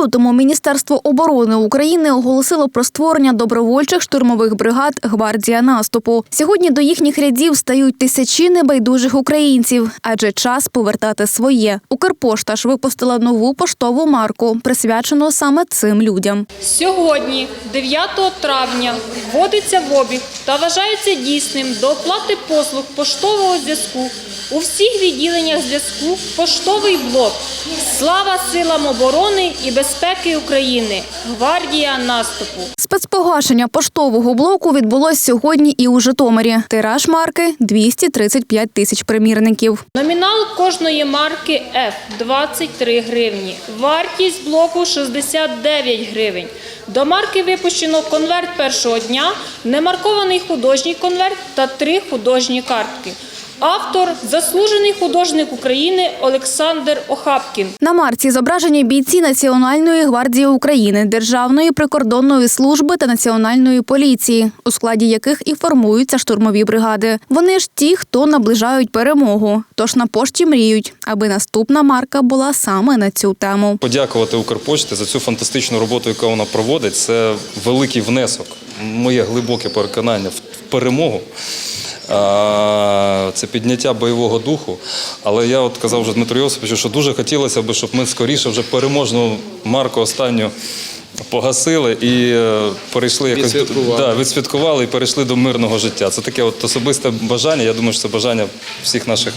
лютому Міністерство оборони України оголосило про створення добровольчих штурмових бригад Гвардія наступу. Сьогодні до їхніх рядів стають тисячі небайдужих українців, адже час повертати своє. Укрпошта ж випустила нову поштову марку, присвячену саме цим людям. Сьогодні, 9 травня, вводиться в обіг та вважається дійсним до оплати послуг поштового зв'язку у всіх відділеннях зв'язку поштовий блок. Слава силам оборони і безпеки України! Гвардія наступу! Спецпогашення поштового блоку відбулось сьогодні і у Житомирі. Тираж марки 235 тисяч примірників. Номінал кожної марки F – 23 гривні. Вартість блоку – 69 гривень. До марки випущено конверт першого дня, немаркований художній конверт та три художні картки. Автор – заслужений художник України Олександр Охапкін. На марці зображені бійці Національної гвардії України, Державної прикордонної служби та національної поліції, у складі яких і формуються штурмові бригади. Вони ж ті, хто наближають перемогу. Тож на пошті мріють, аби наступна марка була саме на цю тему. Подякувати Укрпошті за цю фантастичну роботу, яку вона проводить. Це великий внесок, моє глибоке переконання в перемогу. Це підняття бойового духу. Але я от казав вже Дмитру Йосиповичу, що дуже хотілося б, щоб ми скоріше вже переможну марку останню погасили і е, перейшли якось Відсвяткували. Да, відсвяткували і перейшли до мирного життя. Це таке от особисте бажання. Я думаю, що це бажання всіх наших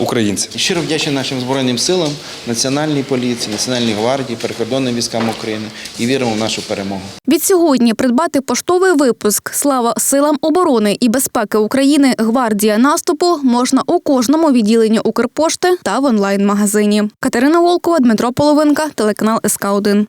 українців. Щиро вдячний нашим Збройним силам, Національній поліції, Національній гвардії, прикордонним військам України і віримо в нашу перемогу. Від сьогодні придбати поштовий випуск Слава силам оборони і безпеки України Гвардія наступу можна у кожному відділенні Укрпошти та в онлайн-магазині. Катерина Волкова, Дмитро Половинка, телеканал СК 1